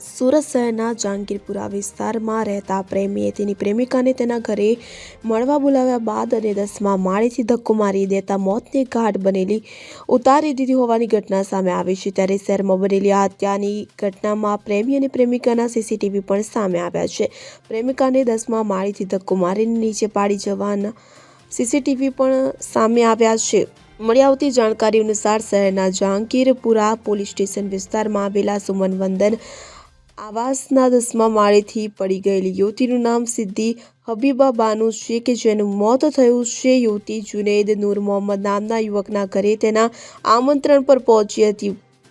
સુરત શહેરના જહાંગીરપુરા વિસ્તારમાં રહેતા પ્રેમીએ તેની પ્રેમિકાને તેના ઘરે મળવા બોલાવ્યા બાદ અને દસમા માળેથી ધક્કો મારી દેતા મોતને ઘાટ બનેલી ઉતારી દીધી હોવાની ઘટના સામે આવી છે. ત્યારે શહેરમાં બનેલી આ હત્યાની ઘટનામાં પ્રેમી અને પ્રેમિકાના સીસીટીવી પણ સામે આવ્યા છે. પ્રેમિકાને દસમા માળેથી ધક્કો મારીને નીચે પાડી જવાના સીસીટીવી પણ સામે આવ્યા છે. મળી આવતી જાણકારી અનુસાર શહેરના જહાંગીરપુરા પોલીસ સ્ટેશન વિસ્તારમાં આવેલા સુમન વંદન આવાસના દસમા માળેથી પડી ગયેલી યુવતીનું નામ સિદ્ધિ હબીબા બાનુ છે કે જેનું મોત થયું છે. યુવતી જુનેદ નૂર મોહમ્મદ નામના યુવકના ઘરે તેના આમંત્રણ પર પહોંચી હતી.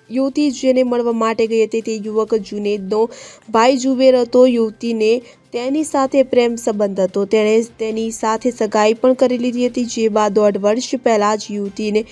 યુવતી જેને મળવા માટે ગઈ હતી તે યુવક જુનેદનો ભાઈ જુબેર હતો. યુવતીને તેની સાથે પ્રેમ સંબંધ હતો. તેણે તેની સાથે સગાઈ પણ કરી લીધી હતી. જે બાદ દોઢ વર્ષ પહેલાં જ યુવતીને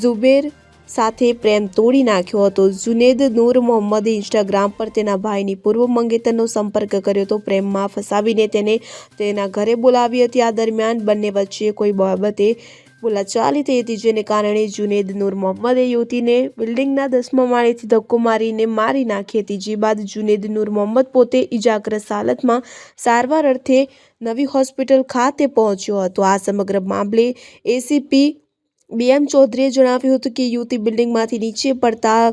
ઝુબેર સાથે પ્રેમ તોડી નાખ્યો હતો. જુનેદ નૂર મોહમ્મદે ઇન્સ્ટાગ્રામ પર તેના ભાઈની પૂર્વ મંગેતરનો સંપર્ક કર્યો હતો. પ્રેમમાં ફસાવીને તેને તેના ઘરે બોલાવી હતી. આ દરમિયાન બંને વચ્ચે કોઈ બાબતે બોલાચાલી થઈ હતી, જેને કારણે જુનેદ નૂર મોહમ્મદે યુવતીને બિલ્ડિંગના દસમા માળેથી ધક્કો મારીને મારી નાખી હતી. જે બાદ જુનેદ નૂર મોહમ્મદ પોતે ઇજાગ્રસ્ત હાલતમાં સારવાર અર્થે નવી હોસ્પિટલ ખાતે પહોંચ્યો હતો. આ સમગ્ર મામલે એસીપી બીએમ ચૌધરીએ જણાવ્યું હતું કે યુવતી બિલ્ડિંગમાંથી નીચે પડતા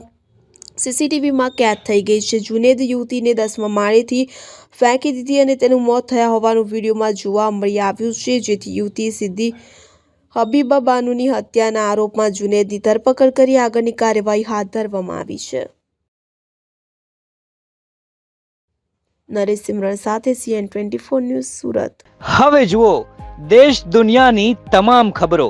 સીસીટીવીમાં કેદ થઈ ગઈ છે. જુનેદ યુવતીને દસમા માળેથી ફેંકી દીધી અને તેનું મોત થયા હોવાનું વિડીયોમાં જોવા મળી આવ્યું છે, જેથી યુવતી સીધી હબીબા બાનુની હત્યાના આરોપમાં જુનેદની ધરપકડ કરી આગળની કાર્યવાહી હાથ ધરવામાં આવી છે. નરેશ સિમરણ સાથે CN twenty four news Surat. હવે જુઓ, દેશ દુનિયાની તમામ ખબરો